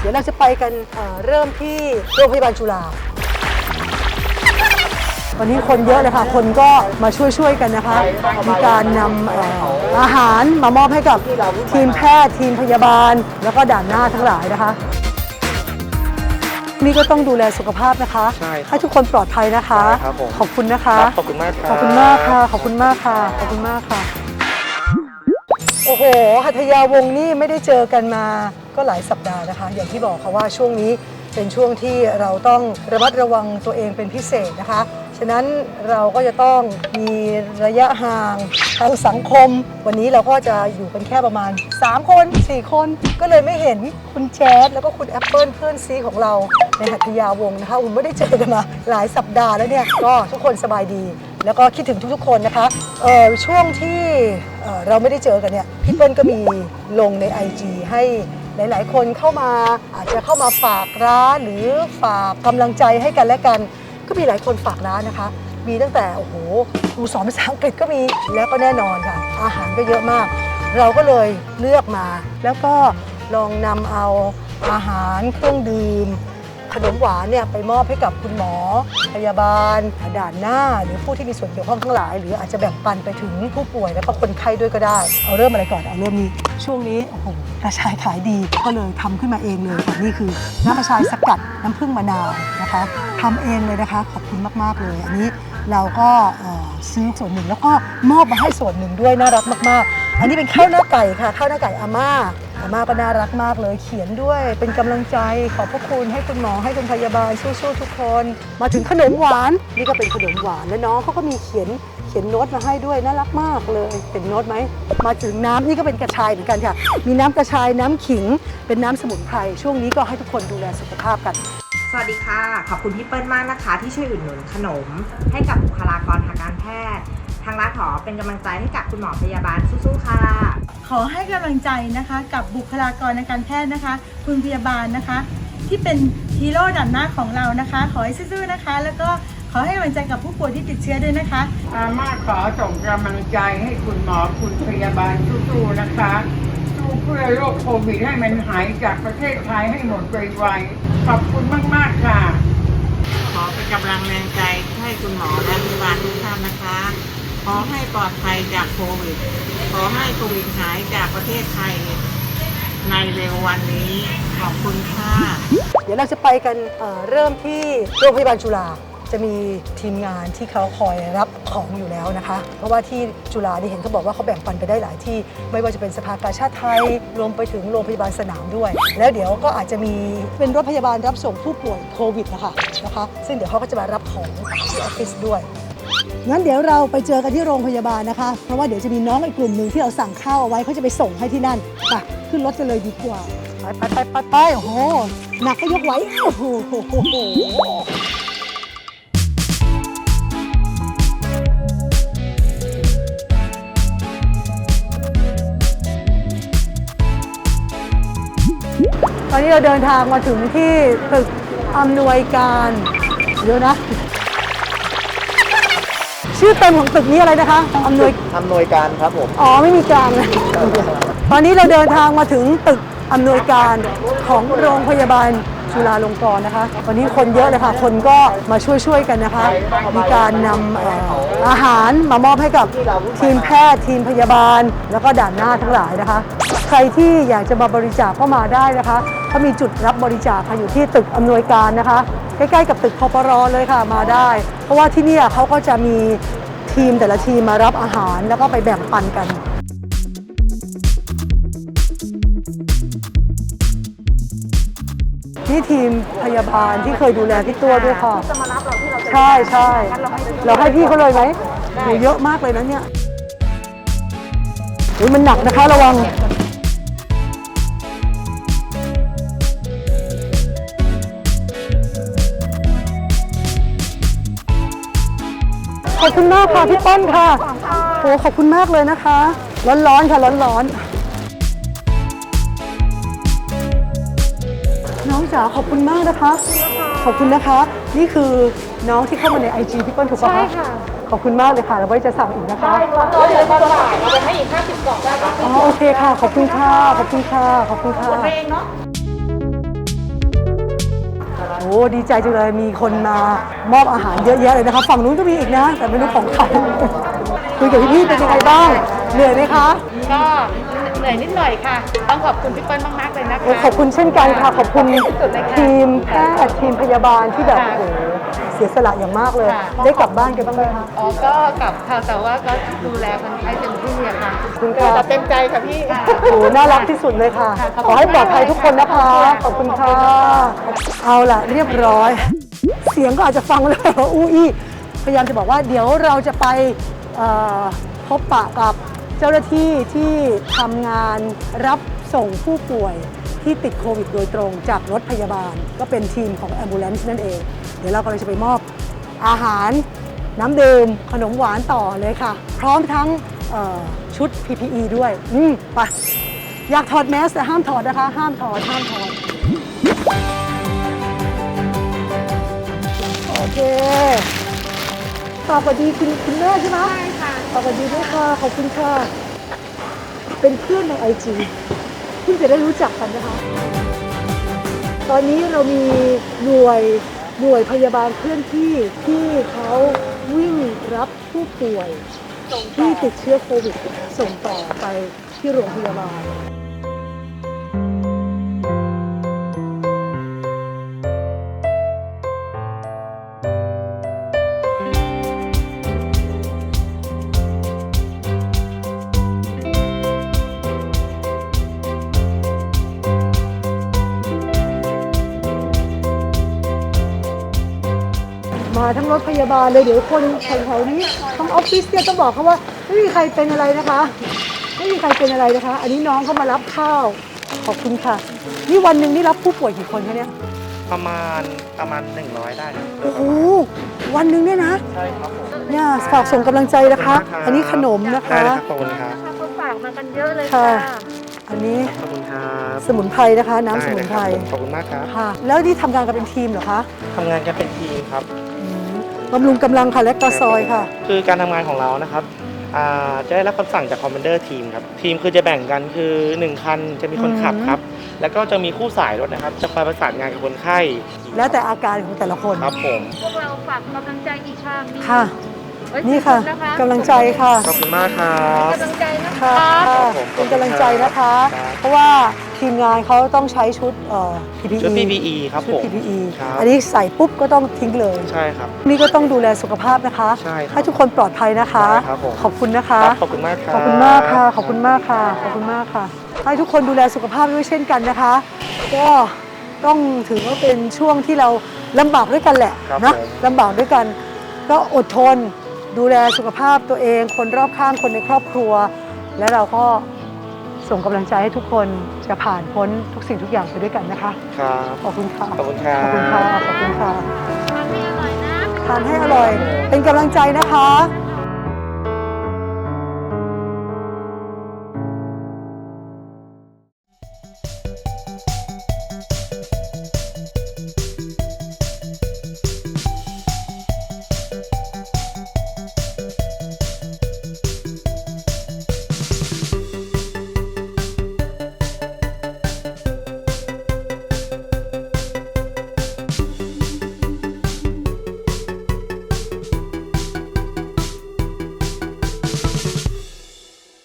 เดี๋ยวเราจะไปกันเอ่อเริ่มที่โรงพยาบาลจุฬา วันนี้คนเยอะเลยค่ะ คนก็มาช่วยๆกันนะคะ มีการนำเอ่ออาหารมามอบให้กับทีมแพทย์ทีมพยาบาล แล้วก็ด่านหน้าทั้งหลายนะคะ นี่ก็ต้องดูแลสุขภาพนะคะ ใช่ครับให้ทุกคนปลอดภัยนะคะ ใช่ครับผม ขอบคุณนะคะ ครับขอบคุณมากครับ ขอบคุณมากค่ะ ขอบคุณมากค่ะ ขอบคุณมากค่ะ โอ้โห หัทยาวงศ์นี่ไม่ได้เจอกันมาก็หลายสัปดาห์นะคะ อย่างที่บอกค่ะว่าช่วงนี้เป็นช่วงที่เราต้องระมัดระวังตัวเองเป็นพิเศษนะคะ ฉะนั้นเราก็จะต้องมีระยะห่างทางสังคม วันนี้เราก็จะอยู่กันแค่ประมาณ 3 คน 4 คน ก็เลยไม่เห็นคุณแจ๊ดแล้วก็คุณแอปเปิลเพื่อนซีของเราในหัทยาวงศ์นะคะผมไม่ได้เจอกันมาหลายสัปดาห์แล้วเนี่ย ก็ทุกคนสบายดี แล้วก็คิดถึงทุกๆคนนะคะเอ่อช่วงที่เอ่อเราไม่ได้เจอกันเนี่ยพี่เปิ้ลก็มีลงใน IG ให้หลายๆ คนเข้ามาอาจจะเข้ามาฝากร้านหรือฝากกำลังใจให้กันและกัน ก็มีหลายคนฝากร้านนะคะ มีตั้งแต่โอ้โหครูสอนภาษาอังกฤษก็มีแล้วก็แน่นอนค่ะ อาหารก็เยอะมาก เราก็เลยเลือกมา แล้วก็ลองนำเอาอาหารเครื่องดื่ม ขนมหวานเนี่ยไปมอบให้กับคุณหมอ พยาบาลด่านหน้า หรือผู้ที่มีส่วนเกี่ยวข้องทั้งหลาย หรืออาจจะแบ่งปันไปถึงผู้ป่วยแล้วก็คนไข้ด้วยก็ได้ เอาเริ่มอะไรก่อนเอาเริ่มนี้ ช่วงนี้โอ้โหกระชายขายดีก็เลยทำขึ้นมาเองเลยค่ะนี่คือน้ำกระชายสกัดน้ำผึ้งมะนาวนะคะทำเองเลยนะคะขอบคุณมากๆเลยอันนี้เราก็ซื้อส่วนหนึ่งแล้วก็มอบมาให้ส่วนหนึ่งด้วยน่ารักมาก ๆ อันนี้เป็นข้าวหน้าไก่ค่ะข้าวหน้าไก่อาม่า อาม่าก็น่ารักมากเลยเขียนด้วยเป็นกำลังใจขอบพระคุณให้คุณหมอให้คุณพยาบาลสู้ๆทุกคน มาถึงขนมหวานนี่ก็เป็นขนมหวานแล้วน้องเขาก็มีเขียนเขียนโน้ตมาให้ด้วยน่ารักมากเลยเห็นโน้ตไหมมาถึงน้ำนี่ก็เป็นกระชายเหมือนกันค่ะ มีน้ำกระชายน้ำขิง เป็นน้ำสมุนไพรช่วงนี้ก็ให้ทุกคนดูแลสุขภาพกัน สวัสดีค่ะ ขอบคุณพี่เปิ้ลมากนะคะ ที่ช่วยอุดหนุนขนม ให้กับบุคลากรทางการแพทย์ ทางร้านขอเป็นกำลังใจให้กับคุณหมอพยาบาลสู้ๆค่ะ ขอให้กำลังใจนะคะ กับบุคลากรในการแพทย์นะคะ คุณพยาบาลนะคะ ที่เป็นฮีโร่ด่านหน้าของเรานะคะ ขอให้สู้ๆนะคะ แล้วก็ขอให้กำลังใจกับผู้ป่วยที่ติดเชื้อด้วยนะคะ อาม่าขอส่งกำลังใจให้คุณหมอคุณพยาบาลสู้ๆนะคะสู้เพื่อโรคโควิดให้มันหายจากประเทศไทยให้หมดไวๆขอบคุณมากๆค่ะ ขอเป็นกำลังแรงใจให้คุณหมอและพยาบาลทุกท่านนะคะ ขอให้ปลอดภัยจากโควิด ขอให้โควิดหายจากประเทศไทย ในเร็ววันนี้ ขอบคุณค่ะเดี๋ยวเราจะไปกันเอ่อเริ่มที่โรงพยาบาลจุฬาจะมีทีมงานที่เขาคอยรับของอยู่แล้วนะคะ เพราะว่าที่จุฬานี่เห็นเขาบอกว่าเขาแบ่งปันไปได้หลายที่ ไม่ว่าจะเป็นสภากาชาติไทยรวมไปถึงโรงพยาบาลสนามด้วย แล้วเดี๋ยวก็อาจจะมีเป็นรถพยาบาลรับส่งผู้ป่วยโควิดนะคะนะคะ ซึ่งเดี๋ยวเขาก็จะมารับของที่ออฟฟิศด้วย งั้นเดี๋ยวเราไปเจอกันที่โรงพยาบาลนะคะ เพราะว่าเดี๋ยวจะมีน้องอีกกลุ่มหนึ่งที่เราสั่งข้าวเอาไว้เขาจะไปส่งให้ที่นั่นไปขึ้นรถกันเลยดีกว่า ไปไปไปไปไปโอ้โหหนักก็ยกไหวโอ้โหโอ้โหโอ้โหตอนนี้เราเดินทางมาถึงที่ตึกอำนวยการเดี๋ยวนะ ชื่อเต็มของตึกนี้อะไรนะคะอำนวยอำนวยการครับผม อ๋อไม่มีกลางนะ ตอนนี้เราเดินทางมาถึงตึกอำนวยการของโรงพยาบาลจุฬาลงกรณ์นะคะ วันนี้คนเยอะเลยค่ะ คนก็มาช่วยๆกันนะคะ มีการนำเอ่ออาหารมามอบให้กับทีมแพทย์ทีมพยาบาล แล้วก็ด่านหน้าทั้งหลายนะคะ ใครที่อยากจะมาบริจาคก็มาได้นะคะเขามีจุดรับบริจาคค่ะอยู่ที่ตึกอำนวยการนะคะ ใกล้ๆกับตึกพปรเลยค่ะมาได้ เพราะว่าที่เนี่ยเขาก็จะมีทีมแต่ละทีมมารับอาหารแล้วก็ไปแบ่งปันกันนี่ทีมพยาบาลที่เคยดูแลพี่ตัวด้วยค่ะจะมารับเราที่เราใช่ใช่เราให้พี่เขาเลยไหมโหเยอะมากเลยนะเนี่ยอุ๊ยมันหนักนะคะระวัง คุณมากค่ะพี่ป้อนค่ะโหขอบคุณมากเลยนะคะ ร้อนๆค่ะร้อนๆน้องจ๋าขอบคุณมากนะคะ ขอบคุณนะคะ นี่คือน้องที่เข้ามาในไอจีพี่เปิ้ลถูกปะคะใช่ค่ะ ขอบคุณมากเลยค่ะแล้วไว้จะสั่งอีกนะคะอ๋อโอเคค่ะ ขอบคุณค่ะ ขอบคุณค่ะ ขอบคุณค่ะโอ้ ดีใจจังเลยมีคนมามอบอาหารเยอะแยะเลยนะคะฝั่งนู้นก็มีอีกนะ แต่ไม่รู้ของใครคุยกับพี่ๆเป็นยังไงบ้างเหนื่อยไหมคะก็เหนื่อยนิดหน่อยค่ะ ต้องขอบคุณพี่เปิ้ลมากๆเลยนะคะโอ้ขอบคุณเช่นกันค่ะขอบคุณทีมแพทย์ทีมพยาบาลที่แบบค่ะโอ้โห เสียสละอย่างมากเลย ค่ะ ได้กลับบ้านกันบ้างไหมคะ อ๋อ ก็กลับค่ะแต่ว่าก็ดูแลคนไข้เต็มที่อะค่ะขอบคุณค่ะ แต่เต็มใจค่ะพี่ โอ้โหน่ารักที่สุดเลยค่ะ ค่ะขอบคุณขอให้ปลอดภัยทุกคนนะคะขอบคุณค่ะ เอาล่ะเรียบร้อย เสียงก็อาจจะฟังเลยว่าอู้อี้พยายามจะบอกว่าเดี๋ยวเราจะไปเอ่อพบปะกับเจ้าหน้าที่ที่ทำงานรับส่งผู้ป่วยที่ติดโควิดโดยตรงจากรถพยาบาล ก็เป็นทีมของ Ambulance นั่นเอง เดี๋ยวเรากำลังจะไปมอบอาหาร น้ำดื่ม ขนมหวานต่อเลยค่ะ พร้อมทั้งเอ่อชุด PPE ด้วย อืมไปอยากถอดแมสแต่ห้ามถอดนะคะ ห้ามถอดห้ามถอดโอเคฝากสวัสดีคุณคุณแม่ใช่ไหมใช่ค่ะฝากสวัสดีด้วยค่ะขอบคุณค่ะ เป็นเพื่อนในไอจีเพิ่งจะได้รู้จักกันนะคะ ตอนนี้เรามีหน่วย หน่วยพยาบาลเคลื่อนที่ที่เขาวิ่งรับผู้ป่วยที่ติดเชื้อโควิดส่งต่อไปที่โรงพยาบาล ทั้งรถพยาบาลเลยเดี๋ยวคนแถวๆนี้ทั้งออฟฟิศเนี่ยต้องบอกเขาว่าไม่มีใครเป็นอะไรนะคะ ไม่มีใครเป็นอะไรนะคะ อันนี้น้องเขามารับข้าวขอบคุณค่ะ นี่วันหนึ่งนี่รับผู้ป่วยกี่คนคะเนี่ยประมาณประมาณ 100 ได้ครับโอ้โหวันหนึ่งเนี่ยนะใช่ครับผมเนี่ยฝากส่งกำลังใจนะคะ อันนี้ขนมนะได้คะเลยครับขอบคุณครับเขาฝากมากันเยอะเลยค่ะค่ะ อันนี้ขอบคุณครับสมุนไพรนะคะ น้ำสมุนไพรด้เลยคบผมขอบคุณมากครับค่ะแล้วนี่ทำงานกันเป็นทีมเหรอคะทำงานกันเป็นทีมครับอืม บำรุงกำลังค่ะและกระซอยค่ะ คือการทำงานของเรานะครับอ่าจะได้รับคำสั่งจากคอมมานเดอร์ทีมครับ ทีมคือจะแบ่งกันคือ 1 คันจะมีคนขับอืมครับ แล้วก็จะมีคู่สายรถนะครับ จะคอยประสานงานกับคนไข้แล้วแต่อาการของแต่ละคนครับผมพวกเราฝากกำลังใจอีกทางนี้ค่ะไว้นี่ค่ะขอบณนกำลังใจค่ะขอบคุณมากครับ กำลังใจนะคะ ค่ะครับผมเป็นกำลังใจนะคะครับเพราะว่า ทีมงานเขาต้องใช้ชุดเอ่อ PPE ชุด PPE ครับชุด ผม PPE ครับอันนี้ใส่ปุ๊บก็ต้องทิ้งเลย ใช่ครับ นี่ก็ต้องดูแลสุขภาพนะคะใช่ครับให้ทุกคนปลอดภัยนะคะ ได้ครับผม ขอบคุณนะคะ ครับขอบคุณมากครับ ขอบคุณมากค่ะ ขอบคุณมากค่ะ ขอบคุณมากค่ะ ให้ทุกคนดูแลสุขภาพด้วยเช่นกันนะคะ ก็ต้องถือว่าเป็นช่วงที่เราลำบากด้วยกันแหละครับนะผม ลำบากด้วยกัน ก็อดทนดูแลสุขภาพตัวเอง คนรอบข้างคนในครอบครัว และเราก็ ส่งกำลังใจให้ทุกคนจะผ่านพ้นทุกสิ่งทุกอย่างไปด้วยกันนะคะ ครับ ขอบคุณค่ะ ขอบคุณครับขอบคุณค่ะขอบคุณค่ะ ทานให้อร่อยนะ ทานให้อร่อย เป็นกำลังใจนะคะ